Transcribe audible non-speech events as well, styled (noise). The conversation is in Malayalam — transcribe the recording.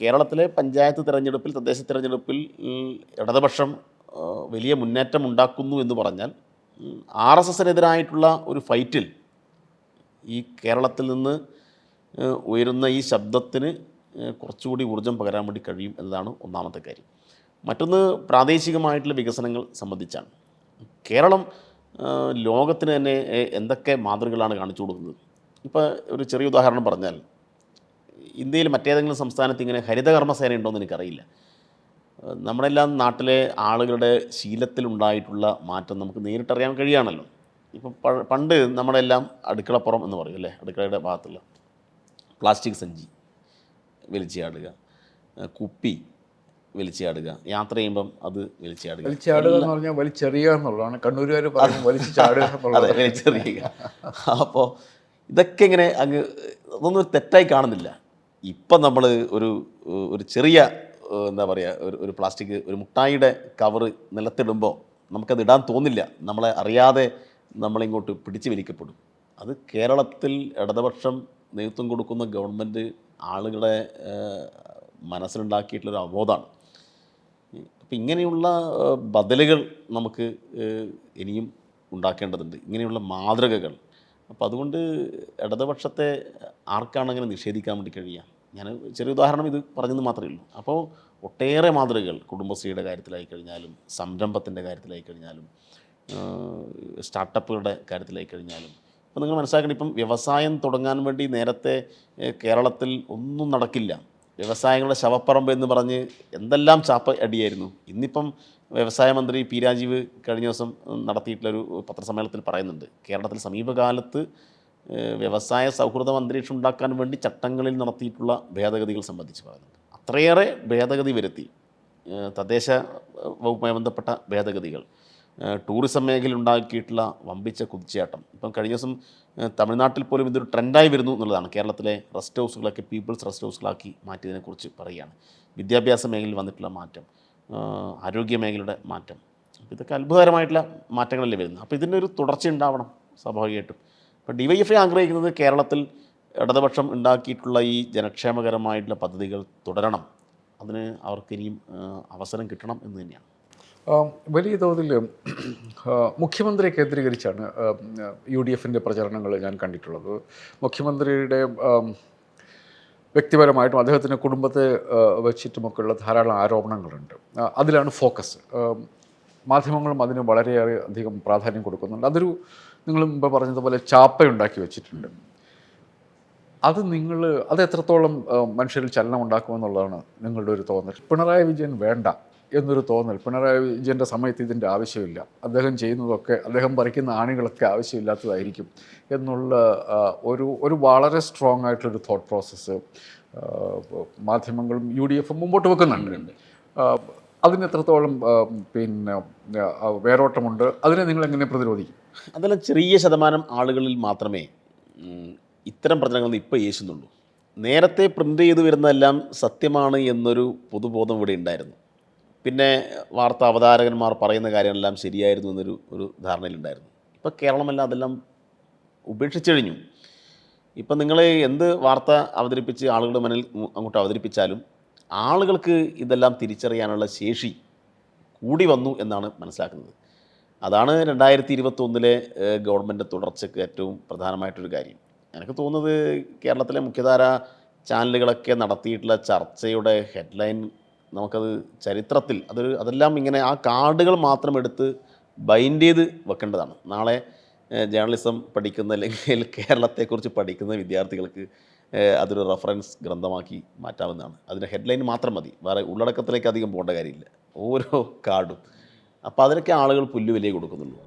കേരളത്തിലെ പഞ്ചായത്ത് തിരഞ്ഞെടുപ്പിൽ തദ്ദേശ തിരഞ്ഞെടുപ്പിൽ ഇടതുപക്ഷം വലിയ മുന്നേറ്റം ഉണ്ടാക്കുന്നു എന്ന് പറഞ്ഞാൽ ആർ എസ് എസിനെതിരായിട്ടുള്ള ഒരു ഫൈറ്റിൽ ഈ കേരളത്തിൽ നിന്ന് ഉയരുന്ന ഈ ശബ്ദത്തിന് കുറച്ചുകൂടി ഊർജം പകരാൻ വേണ്ടി കഴിയും എന്നതാണ് ഒന്നാമത്തെ കാര്യം. മറ്റൊന്ന് പ്രാദേശികമായിട്ടുള്ള വികസനങ്ങൾ സംബന്ധിച്ചാണ്. കേരളം ലോകത്തിന് തന്നെ എന്തൊക്കെ മാതൃകകളാണ് കാണിച്ചു കൊടുക്കുന്നത്? ഇപ്പോൾ ഒരു ചെറിയ ഉദാഹരണം പറഞ്ഞാൽ ഇന്ത്യയിൽ മറ്റേതെങ്കിലും സംസ്ഥാനത്ത് ഇങ്ങനെ ഹരിതകർമ്മസേന ഉണ്ടോ എന്ന് എനിക്കറിയില്ല. നമ്മളെല്ലാം നാട്ടിലെ ആളുകളുടെ ശീലത്തിലുണ്ടായിട്ടുള്ള മാറ്റം നമുക്ക് നേരിട്ടറിയാൻ കഴിയുകയാണല്ലോ ഇപ്പം പണ്ട് നമ്മളെല്ലാം അടുക്കളപ്പുറം എന്ന് പറയും അല്ലേ? അടുക്കളയുടെ ഭാഗത്തുള്ള. പ്ലാസ്റ്റിക് സഞ്ചി വലിച്ചാടുക കുപ്പി വലിച്ചാടുക യാത്ര ചെയ്യുമ്പം അത് വലിച്ചാടുക വലിച്ചാടുക എന്ന് പറഞ്ഞാൽ വലിച്ചെറിയുക എന്നുള്ളതാണ്. കണ്ണൂരുകാർ പറയും വലിച്ചാടുക (laughs) അതെ വലിച്ചെറിയുക. അപ്പോൾ ഇതൊക്കെ ഇങ്ങനെ അങ്ങ് അതൊന്നും തെറ്റായി കാണുന്നില്ല. ഇപ്പം നമ്മൾ ഒരു ഒരു ചെറിയ എന്താ പറയുക ഒരു ഒരു പ്ലാസ്റ്റിക് ഒരു മുട്ടായിയുടെ കവറ് നിലത്തിടുമ്പോൾ നമുക്കത് ഇടാൻ തോന്നില്ല. നമ്മളെ അറിയാതെ നമ്മളിങ്ങോട്ട് പിടിച്ചു വലിക്കപ്പെടും. അത് കേരളത്തിൽ ഇടതുപക്ഷം നേതൃത്വം കൊടുക്കുന്ന ഗവൺമെന്റ് ആളുകളെ മനസ്സിലുണ്ടാക്കിയിട്ടുള്ളൊരു അവബോധമാണ്. അപ്പം ഇങ്ങനെയുള്ള ബദലുകൾ നമുക്ക് ഇനിയും ഉണ്ടാക്കേണ്ടതുണ്ട്. ഇങ്ങനെയുള്ള മാതൃകകൾ. അപ്പോൾ അതുകൊണ്ട് ഇടതുപക്ഷത്തെ ആർക്കാണ് അങ്ങനെ നിഷേധിക്കാൻ വേണ്ടി കഴിയുക? ഞാൻ ചെറിയ ഉദാഹരണം ഇത് പറഞ്ഞെന്ന് മാത്രമേ ഉള്ളൂ. അപ്പോൾ ഒട്ടേറെ മാതൃകകൾ കുടുംബശ്രീയുടെ കാര്യത്തിലായി കഴിഞ്ഞാലും സംരംഭത്തിന്റെ കാര്യത്തിലായി കഴിഞ്ഞാലും സ്റ്റാർട്ടപ്പുകളുടെ കാര്യത്തിലായി കഴിഞ്ഞാലും അപ്പോൾ നിങ്ങൾ മനസ്സിലാക്കണം ഇപ്പം വ്യവസായം തുടങ്ങാൻ വേണ്ടി നേരത്തെ കേരളത്തിൽ ഒന്നും നടക്കില്ല. വ്യവസായങ്ങളുടെ ശവപ്പറമ്പ് എന്ന് പറഞ്ഞ് എന്തെല്ലാം ചാപ്പ അടിയായിരുന്നു. ഇന്നിപ്പം വ്യവസായ മന്ത്രി പി രാജീവ് കഴിഞ്ഞ ദിവസം നടത്തിയിട്ടുള്ളൊരു പത്രസമ്മേളനത്തിൽ പറയുന്നുണ്ട് കേരളത്തിൽ സമീപകാലത്ത് വ്യവസായ സൗഹൃദ അന്തരീക്ഷം ഉണ്ടാക്കാൻ വേണ്ടി ചട്ടങ്ങളിൽ നടത്തിയിട്ടുള്ള ഭേദഗതികൾ സംബന്ധിച്ച് പറയുന്നുണ്ട്. അത്രയേറെ ഭേദഗതി വരുത്തി തദ്ദേശ വകുപ്പുമായി ബന്ധപ്പെട്ട ഭേദഗതികൾ ടൂറിസം മേഖലയിൽ ഉണ്ടാക്കിയിട്ടുള്ള വമ്പിച്ച കുതിച്ചേട്ടം ഇപ്പം കഴിഞ്ഞ ദിവസം തമിഴ്നാട്ടിൽ പോലും ഇതൊരു ട്രെൻഡായി വരുന്നു എന്നുള്ളതാണ്. കേരളത്തിലെ റെസ്റ്റ് ഹൗസുകളൊക്കെ പീപ്പിൾസ് റെസ്റ്റ് ഹൗസുകളാക്കി മാറ്റിയതിനെക്കുറിച്ച് പറയുകയാണ്. വിദ്യാഭ്യാസ മേഖലയിൽ വന്നിട്ടുള്ള മാറ്റം ആരോഗ്യ മേഖലയുടെ മാറ്റം. ഇതൊക്കെ അത്ഭുതകരമായിട്ടുള്ള മാറ്റങ്ങളല്ലേ വരുന്നത്? അപ്പോൾ ഇതിന്റെ ഒരു തുടർച്ച ഉണ്ടാവണം സ്വാഭാവികമായിട്ടും. എഫ് ഐ ആഗ്രഹിക്കുന്നത് കേരളത്തിൽ ഇടതുപക്ഷം ഉണ്ടാക്കിയിട്ടുള്ള ഈ ജനക്ഷേമകരമായിട്ടുള്ള പദ്ധതികൾ തുടരണം. അതിന് അവർക്ക് ഇനിയും അവസരം കിട്ടണം എന്ന് തന്നെയാണ്. വലിയ തോതിൽ മുഖ്യമന്ത്രിയെ കേന്ദ്രീകരിച്ചാണ് യു ഡി എഫിന്റെ പ്രചരണങ്ങൾ ഞാൻ കണ്ടിട്ടുള്ളത്. മുഖ്യമന്ത്രിയുടെ വ്യക്തിപരമായിട്ടും അദ്ദേഹത്തിന്റെ കുടുംബത്തെ വെച്ചിട്ടുമൊക്കെ വെച്ചിട്ടുമൊക്കെയുള്ള ധാരാളം ആരോപണങ്ങളുണ്ട്. അതിലാണ് ഫോക്കസ്. മാധ്യമങ്ങളും അതിന് വളരെയേറെ അധികം പ്രാധാന്യം കൊടുക്കുന്നുണ്ട്. അതൊരു നിങ്ങൾ മുമ്പ് പറഞ്ഞതുപോലെ ചാപ്പ ഉണ്ടാക്കി വെച്ചിട്ടുണ്ട്. അത് നിങ്ങൾ അത് എത്രത്തോളം മനുഷ്യരിൽ ചലനം ഉണ്ടാക്കുമെന്നുള്ളതാണ് നിങ്ങളുടെ ഒരു തോന്നൽ. പിണറായി വിജയൻ വേണ്ട എന്നൊരു തോന്നൽ. പിണറായി വിജയന്റെ സമയത്ത് ഇതിന്റെ ആവശ്യമില്ല. അദ്ദേഹം ചെയ്യുന്നതൊക്കെ അദ്ദേഹം പറിക്കുന്ന ആണികളൊക്കെ ആവശ്യമില്ലാത്തതായിരിക്കും എന്നുള്ള ഒരു ഒരു വളരെ സ്ട്രോങ് ആയിട്ടുള്ളൊരു തോട്ട് പ്രോസസ്സ് മാധ്യമങ്ങളും യു ഡി എഫും മുമ്പോട്ട് വെക്കുന്നുണ്ട്. അതിന് എത്രത്തോളം പിന്നെ വേരോട്ടമുണ്ട് അതിനെ നിങ്ങൾ എങ്ങനെ പ്രതിരോധിക്കും? അതെല്ലാം ചെറിയ ശതമാനം ആളുകളിൽ മാത്രമേ ഇത്തരം പ്രചരണങ്ങൾ ഇപ്പോൾ യേശുന്നുള്ളൂ. നേരത്തെ പ്രിന്റ് ചെയ്തു വരുന്നതെല്ലാം സത്യമാണ് എന്നൊരു പൊതുബോധം ഇവിടെ ഉണ്ടായിരുന്നു. പിന്നെ വാർത്താ അവതാരകന്മാർ പറയുന്ന കാര്യങ്ങളെല്ലാം ശരിയായിരുന്നു എന്നൊരു ഒരു ധാരണയിലുണ്ടായിരുന്നു. ഇപ്പോൾ കേരളമെല്ലാം അതെല്ലാം ഉപേക്ഷിച്ചു കഴിഞ്ഞു. ഇപ്പം നിങ്ങൾ എന്ത് വാർത്ത അവതരിപ്പിച്ച് ആളുകളുടെ മുന്നിൽ അങ്ങോട്ട് അവതരിപ്പിച്ചാലും ആളുകൾക്ക് ഇതെല്ലാം തിരിച്ചറിയാനുള്ള ശേഷി കൂടി വന്നു എന്നാണ് മനസ്സിലാക്കുന്നത്. അതാണ് രണ്ടായിരത്തി ഇരുപത്തൊന്നിലെ ഗവൺമെന്റ് തുടർച്ചയ്ക്ക് ഏറ്റവും പ്രധാനമായിട്ടൊരു കാര്യം. എനിക്ക് തോന്നുന്നത് കേരളത്തിലെ മുഖ്യധാര ചാനലുകളൊക്കെ നടത്തിയിട്ടുള്ള ചർച്ചയുടെ ഹെഡ്ലൈൻ നമുക്കത് ചരിത്രത്തിൽ അതൊരു അതെല്ലാം ഇങ്ങനെ ആ കാർഡുകൾ മാത്രം എടുത്ത് ബൈൻഡ് ചെയ്ത് വെക്കേണ്ടതാണ്. നാളെ ജേർണലിസം പഠിക്കുന്ന അല്ലെങ്കിൽ കേരളത്തെക്കുറിച്ച് പഠിക്കുന്ന വിദ്യാർത്ഥികൾക്ക് അതൊരു റെഫറൻസ് ഗ്രന്ഥമാക്കി മാറ്റാവുന്നതാണ്. അതിന്റെ ഹെഡ്ലൈൻ മാത്രം മതി. വേറെ ഉള്ളടക്കത്തിലേക്ക് അധികം പോകേണ്ട കാര്യമില്ല. ഓരോ കാർഡും. അപ്പോൾ അതിനൊക്കെ ആളുകൾ പുല്ലുവിലയെ കൊടുക്കുന്നുള്ളൂ.